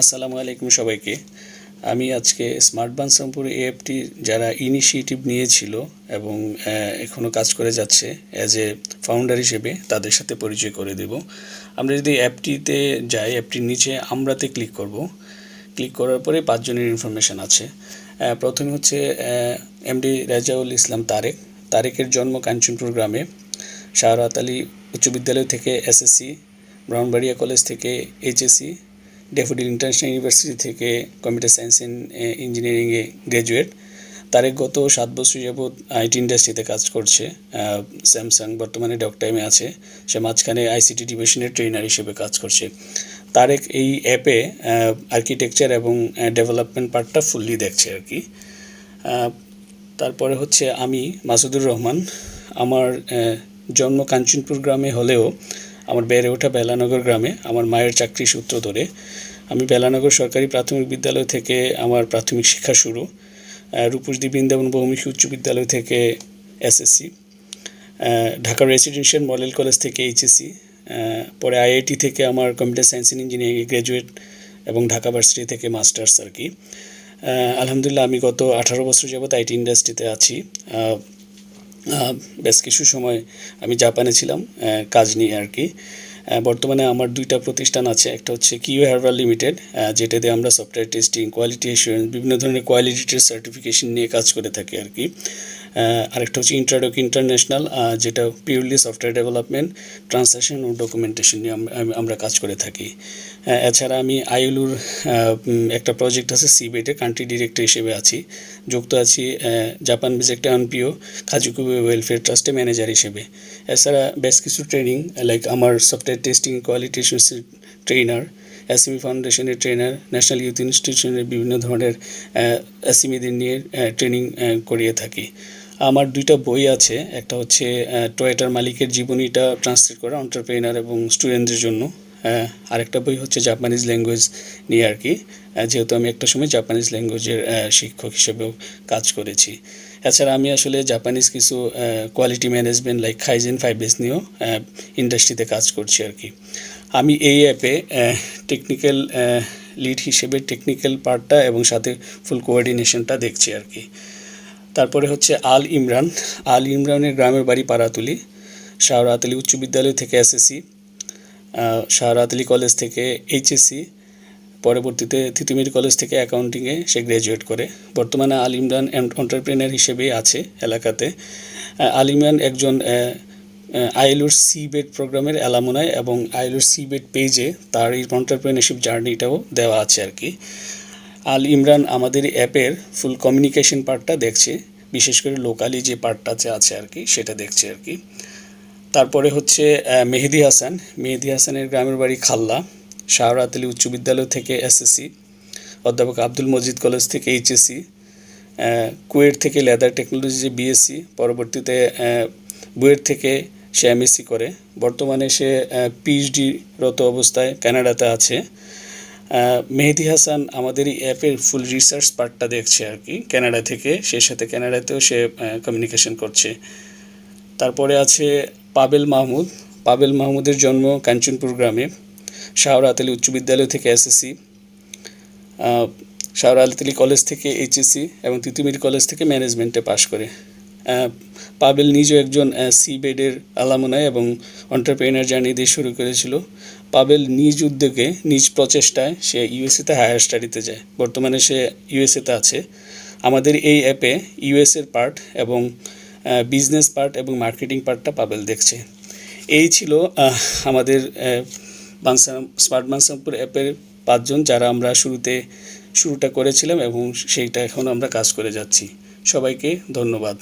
আসসালামু আলাইকুম সবাইকে। আমি আজকে স্মার্ট বানসামপুর এএফটি যারা ইনিশিয়েটিভ নিয়েছিল এবং এখনও কাজ করে যাচ্ছে অ্যাজ এ ফাউন্ডার হিসেবে তাদের সাথে পরিচয় করে দেব। আমরা যদি অ্যাপটিতে যাই অ্যাপটির নিচে আমরাতে ক্লিক করব। ক্লিক করার পরে পাঁচজনের ইনফরমেশান আছে। প্রথমে হচ্ছে এমডি রাজাউল ইসলাম তারেক। তারেকের জন্ম কাঞ্চনপুর গ্রামে। শাহরাত আলী উচ্চ বিদ্যালয় থেকে এসএসসি ব্রাউনবাড়িয়া কলেজ থেকে এইচএসসি ডেফোডিল ইন্টারন্যাশনাল ইউনিভার্সিটি থেকে কম্পিউটার সায়েন্স ইন ইঞ্জিনিয়ারিংয়ে গ্র্যাজুয়েট। তারেক গত সাত বছর যাবৎ আইটি ইন্ডাস্ট্রিতে কাজ করছে। স্যামসাং বর্তমানে ডক টাইমে আছে। সে মাঝখানে আইসিটি ডিভিশনের ট্রেনার হিসেবে কাজ করছে। তারেক এই অ্যাপে আর্কিটেকচার এবং ডেভেলপমেন্ট পার্টটা ফুললি দেখছে আর কি। তারপরে হচ্ছে আমি মাসুদুর রহমান। আমার জন্ম কাঞ্চনপুর গ্রামে হলেও আমার বেড়ে ওঠা বেলানগর গ্রামে আমার মায়ের চাকরি সূত্র ধরে আমি বেলানগর সরকারি প্রাথমিক বিদ্যালয় থেকে আমার প্রাথমিক শিক্ষা শুরু আহ, রূপসদী বৃন্দাবন বহুমুখী উচ্চ বিদ্যালয় থেকে SSC Dhaka residential model college থেকে এইচএসসি পরে আইআইটি থেকে আমার computer science in engineering graduate এবং ঢাকা ভার্সিটি থেকে মাস্টার্স আর কি। আলহামদুলিল্লাহ আমি গত আঠারো বছর যাবত আইটি ইন্ডাস্ট্রিতে আছি। বেশ কিছু সময় আমি জাপানে ছিলাম কাজ নিয়ে আর কি। বর্তমানে আমার দুইটা প্রতিষ্ঠান আছে, একটা হচ্ছে কিউ হার্বাল লিমিটেড যেটা দিয়ে আমরা সফটওয়্যার টেস্টিং, কোয়ালিটি এসুরেন্স বিভিন্ন ধরনের কোয়ালিটি সার্টিফিকেশন নিয়ে কাজ করে থাকি আর কি। আরেকটা হচ্ছে ইন্ট্রাডক ইন্টারন্যাশনাল যেটা পিওরলি সফটওয়্যার ডেভেলপমেন্ট ট্রান্সলেশন ও ডকুমেন্টেশন নিয়ে আম- আম- আমরা কাজ করে থাকি। এছাড়া আমি আইএলুর একটা প্রজেক্ট আছে সিবেটে কান্ট্রি ডিরেক্টর হিসেবে আছি। যুক্ত আছি জাপান বেজ একটা এনপিও কাজুকুবে ওয়েলফেয়ার ট্রাস্টে ম্যানেজার হিসেবে। এছাড়া বেশ কিছু ট্রেনিং লাইক আমার software testing quality trainer SME ফাউন্ডেশনের ট্রেনার ন্যাশনাল ইউথ ইনস্টিটিউশনের বিভিন্ন ধরনের এসএমইদের নিয়ে ট্রেনিং করিয়ে থাকি। আমার দুইটা বই আছে, একটা হচ্ছে টয়েটার মালিকের জীবনীটা ট্রান্সলেট করা অন্টারপ্রেনার এবং স্টুডেন্টদের জন্য। আরেকটা বই হচ্ছে জাপানিজ ল্যাঙ্গুয়েজ নিয়ে আর কি। যেহেতু আমি একটা সময় জাপানিজ ল্যাঙ্গুয়েজের শিক্ষক হিসেবেও কাজ করেছি। এছাড়া আমি আসলে জাপানিজ কিছু quality management like kaizen five S নিয়েও ইন্ডাস্ট্রিতে কাজ করছি আর কি। আমি এই অ্যাপে টেকনিক্যাল লিড হিসেবে টেকনিক্যাল পার্টটা এবং সাথে ফুল কোঅর্ডিনেশনটা দেখছি আর কি। তারপরে হচ্ছে আল ইমরান। আল ইমরানের গ্রামের বাড়ি পাড়াতুলি শাহরাত আলী উচ্চ বিদ্যালয় থেকে এসএসসি শাহরাত আলী কলেজ থেকে এইচএসসি, পরবর্তীতে তিতুমির কলেজ থেকে অ্যাকাউন্টিংয়ে সে গ্র্যাজুয়েট করে। বর্তমানে আল ইমরান অন্টারপ্রেনার হিসেবে আছে এলাকাতে। আল ইমরান একজন আইএলওর সি বেড প্রোগ্রামের অ্যালামোনায় এবং আইএলওর সি বেড পেজে তার এই অন্টারপ্রেনারশিপ জার্নিটাও দেওয়া আছে আর কি। আল ইমরান আমাদের অ্যাপের ফুল কমিউনিকেশন পার্টটা দেখছে, বিশেষ করে লোকালি যে পার্টটা যে আছে আর কি, সেটা দেখছে আর কি। তারপরে হচ্ছে মেহেদি হাসান। মেহেদি হাসানের গ্রামের বাড়ি খাল্লা শাহরাত আলী উচ্চ বিদ্যালয় থেকে এসএসসি অধ্যাপক আব্দুল মজিদ কলেজ থেকে এইচএসসি কুয়েট থেকে লেদার টেকনোলজি যে বিএসসি পরবর্তীতে বুয়েট থেকে সে এমএসসি করে। বর্তমানে সে পিএইচডি রত অবস্থায় কানাডাতে আছে। মেহেদি হাসান আমাদের এই অ্যাপের ফুল রিসার্চ পার্টটা দেখছে আর কি কানাডা থেকে। সে সাথে কানাডাতেও সে কমিউনিকেশন করছে। তারপরে আছে পাবেল মাহমুদ। পাবেল মাহমুদের জন্ম কাঞ্চনপুর গ্রামে শাহরাত আলী উচ্চ বিদ্যালয় থেকে এসএসসি শাহরাত আলী কলেজ থেকে এইচএসসি এবং তিতুমির কলেজ থেকে ম্যানেজমেন্টে পাশ করে। পাবেল নিজেও একজন সি বেডের আলামনায় এবং অন্টারপ্রেনার জার্নি দিয়ে শুরু করেছিল। পাবেল নিজ উদ্যোগে নিজ প্রচেষ্টায় সে ইউএসএতে হায়ার স্টাডিতে যায়। বর্তমানে সে ইউএসএতে আছে। আমাদের এই অ্যাপে ইউএসএর পার্ট এবং বিজনেস পার্ট এবং মার্কেটিং পার্টটা পাবেল দেখছে। এই ছিল আমাদের আহ, বানসা স্মার্ট বানসামপুর অ্যাপের পাঁচজন যারা আমরা শুরুতে শুরুটা করেছিলাম এবং সেইটা এখন আমরা কাজ করে যাচ্ছি। সবাইকে ধন্যবাদ।